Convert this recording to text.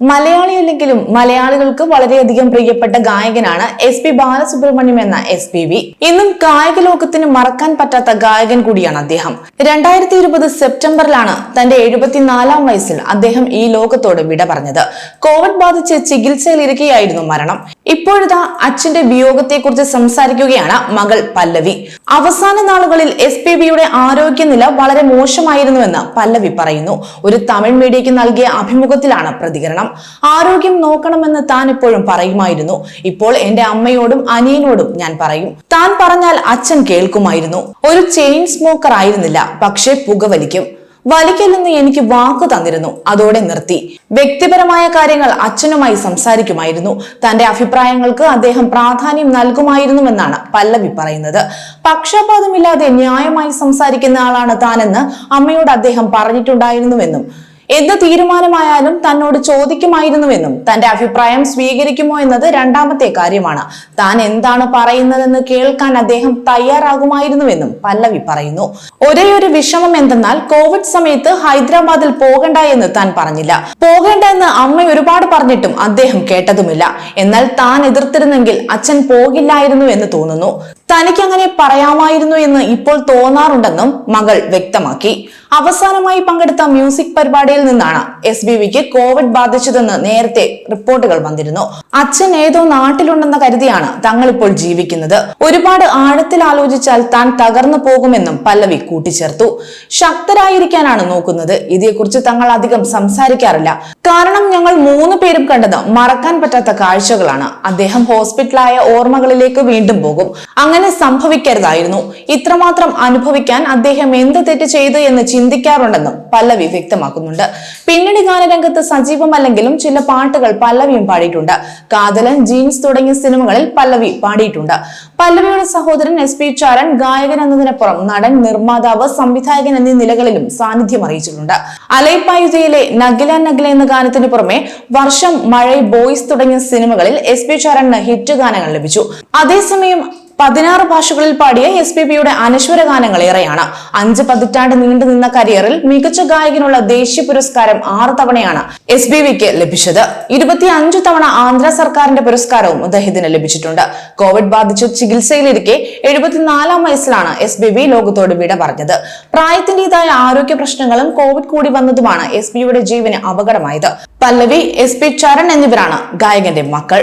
മലയാളിയല്ലെങ്കിലും മലയാളികൾക്ക് വളരെയധികം പ്രിയപ്പെട്ട ഗായകനാണ് എസ് പി ബാലസുബ്രഹ്മണ്യം എന്ന എസ് പി വി ഇന്നും കായിക ലോകത്തിന് മറക്കാൻ പറ്റാത്ത ഗായകൻ കൂടിയാണ് അദ്ദേഹം. രണ്ടായിരത്തി ഇരുപത് സെപ്റ്റംബറിലാണ് തന്റെ എഴുപത്തിനാലാം വയസ്സിൽ അദ്ദേഹം ഈ ലോകത്തോട് വിട പറഞ്ഞത്. കോവിഡ് ബാധിച്ച് ചികിത്സയിലിരിക്കെയായിരുന്നു മരണം. ഇപ്പോഴിതാ അച്ഛന്റെ വിയോഗത്തെക്കുറിച്ച് സംസാരിക്കുകയാണ് മകൾ പല്ലവി. അവസാന നാളുകളിൽ എസ് പി ബിയുടെ ആരോഗ്യനില വളരെ മോശമായിരുന്നുവെന്ന് പല്ലവി പറയുന്നു. ഒരു തമിഴ് മീഡിയയ്ക്ക് നൽകിയ അഭിമുഖത്തിലാണ് പ്രതികരണം. ആരോഗ്യം നോക്കണമെന്ന് താൻ എപ്പോഴും പറയുമായിരുന്നു. ഇപ്പോൾ എന്റെ അമ്മയോടും അനിയനോടും ഞാൻ പറയും. താൻ പറഞ്ഞാൽ അച്ഛൻ കേൾക്കുമായിരുന്നു. ഒരു ചെയിൻ സ്മോക്കർ ആയിരുന്നില്ല പക്ഷേ പുകവലിക്കും. വലിക്കില്ലെന്ന് എനിക്ക് വാക്കു തന്നിരുന്നു. അതോടെ നിർത്തി. വ്യക്തിപരമായ കാര്യങ്ങൾ അച്ഛനുമായി സംസാരിക്കുമായിരുന്നു. തന്റെ അഭിപ്രായങ്ങൾക്ക് അദ്ദേഹം പ്രാധാന്യം നൽകുമായിരുന്നുവെന്നാണ് പല്ലവി പറയുന്നത്. പക്ഷപാതമില്ലാതെ ന്യായമായി സംസാരിക്കുന്ന ആളാണ് താനെന്ന് അമ്മയോട് അദ്ദേഹം പറഞ്ഞിട്ടുണ്ടായിരുന്നുവെന്നും എന്ത് തീരുമാനമായാലും തന്നോട് ചോദിക്കുമായിരുന്നുവെന്നും തന്റെ അഭിപ്രായം സ്വീകരിക്കുമോ എന്നത് രണ്ടാമത്തെ കാര്യമാണ്. താൻ എന്താണ് പറയുന്നതെന്ന് കേൾക്കാൻ അദ്ദേഹം തയ്യാറാകുമായിരുന്നുവെന്നും പല്ലവി പറയുന്നു. ഒരേ ഒരു വിഷമം എന്തെന്നാൽ കോവിഡ് സമയത്ത് ഹൈദരാബാദിൽ പോകണ്ട എന്ന് താൻ പറഞ്ഞില്ല. പോകേണ്ട എന്ന് അമ്മ ഒരുപാട് പറഞ്ഞിട്ടും അദ്ദേഹം കേട്ടതുമില്ല. എന്നാൽ താൻ എതിർത്തിരുന്നെങ്കിൽ അച്ഛൻ പോകില്ലായിരുന്നു എന്ന് തോന്നുന്നു. തനിക്കങ്ങനെ പറയാമായിരുന്നു എന്ന് ഇപ്പോൾ തോന്നാറുണ്ടെന്നും മകൾ വ്യക്തമാക്കി. അവസാനമായി പങ്കെടുത്ത മ്യൂസിക് പരിപാടിയിൽ നിന്നാണ് എസ് ബി വിക്ക് കോവിഡ് ബാധിച്ചതെന്ന് നേരത്തെ റിപ്പോർട്ടുകൾ വന്നിരുന്നു. അച്ഛൻ ഏതോ നാട്ടിലുണ്ടെന്ന കരുതിയാണ് തങ്ങൾ ഇപ്പോൾ ജീവിക്കുന്നത്. ഒരുപാട് ആഴത്തിൽ ആലോചിച്ചാൽ താൻ തകർന്നു പോകുമെന്നും പല്ലവി കൂട്ടിച്ചേർത്തു. ശക്തരായിരിക്കാനാണ് നോക്കുന്നത്. ഇതേക്കുറിച്ച് തങ്ങൾ അധികം സംസാരിക്കാറില്ല. കാരണം ഞങ്ങൾ മൂന്ന് പേരും കണ്ടത് മറക്കാൻ പറ്റാത്ത കാഴ്ചകളാണ്. അദ്ദേഹം ഹോസ്പിറ്റലായ ഓർമ്മകളിലേക്ക് വീണ്ടും പോകും. അങ്ങനെ സംഭവിക്കരുതായിരുന്നു. ഇത്രമാത്രം അനുഭവിക്കാൻ അദ്ദേഹം എന്ത് തെറ്റ് ചെയ്തു എന്ന് ചിന്തിക്കാറുണ്ടെന്നും പല്ലവി വ്യക്തമാക്കുന്നുണ്ട്. പിന്നണി ഗാനരംഗത്ത് സജീവമല്ലെങ്കിലും ചില പാട്ടുകൾ പല്ലവിയും പാടിയിട്ടുണ്ട്. കാതലൻ ജീൻസ് തുടങ്ങിയ സിനിമകളിൽ പല്ലവി പാടിയിട്ടുണ്ട്. പല്ലവിയുടെ സഹോദരൻ എസ് പി ചാരൻ ഗായകൻ എന്നതിനപ്പുറം നടൻ നിർമ്മാതാവ് സംവിധായകൻ എന്നീ നിലകളിലും സാന്നിധ്യം അറിയിച്ചിട്ടുണ്ട്. അലൈപ്പായുധയിലെ നഗില നഗില എന്ന ഗാനത്തിന് പുറമെ വർഷം മഴ ബോയ്സ് തുടങ്ങിയ സിനിമകളിൽ എസ് പി ചാരന് ഹിറ്റ് ഗാനങ്ങൾ ലഭിച്ചു. അതേസമയം പതിനാറ് ഭാഷകളിൽ പാടിയ എസ് പി ബിയുടെ അനശ്വര ഗാനങ്ങൾ ഏറെയാണ്. അഞ്ച് പതിറ്റാണ്ട് നീണ്ടു നിന്ന കരിയറിൽ മികച്ച ഗായകനുള്ള ദേശീയ പുരസ്കാരം ആറ് തവണയാണ് എസ് ബി വിക്ക് ലഭിച്ചത്. ഇരുപത്തി അഞ്ചു തവണ ആന്ധ്ര സർക്കാരിന്റെ പുരസ്കാരവും അദ്ദേഹത്തിന് ലഭിച്ചിട്ടുണ്ട്. കോവിഡ് ബാധിച്ച് ചികിത്സയിലിരിക്കെ എഴുപത്തിനാലാം വയസ്സിലാണ് എസ് ബി ബി ലോകത്തോട് വിട പറഞ്ഞത്. പ്രായത്തിന്റേതായ ആരോഗ്യ പ്രശ്നങ്ങളും കോവിഡ് കൂടി വന്നതുമാണ് എസ് ബിയുടെ ജീവന് അപകടമായത്. പല്ലവി എസ് പി ചരൺ എന്നിവരാണ് ഗായകന്റെ മക്കൾ.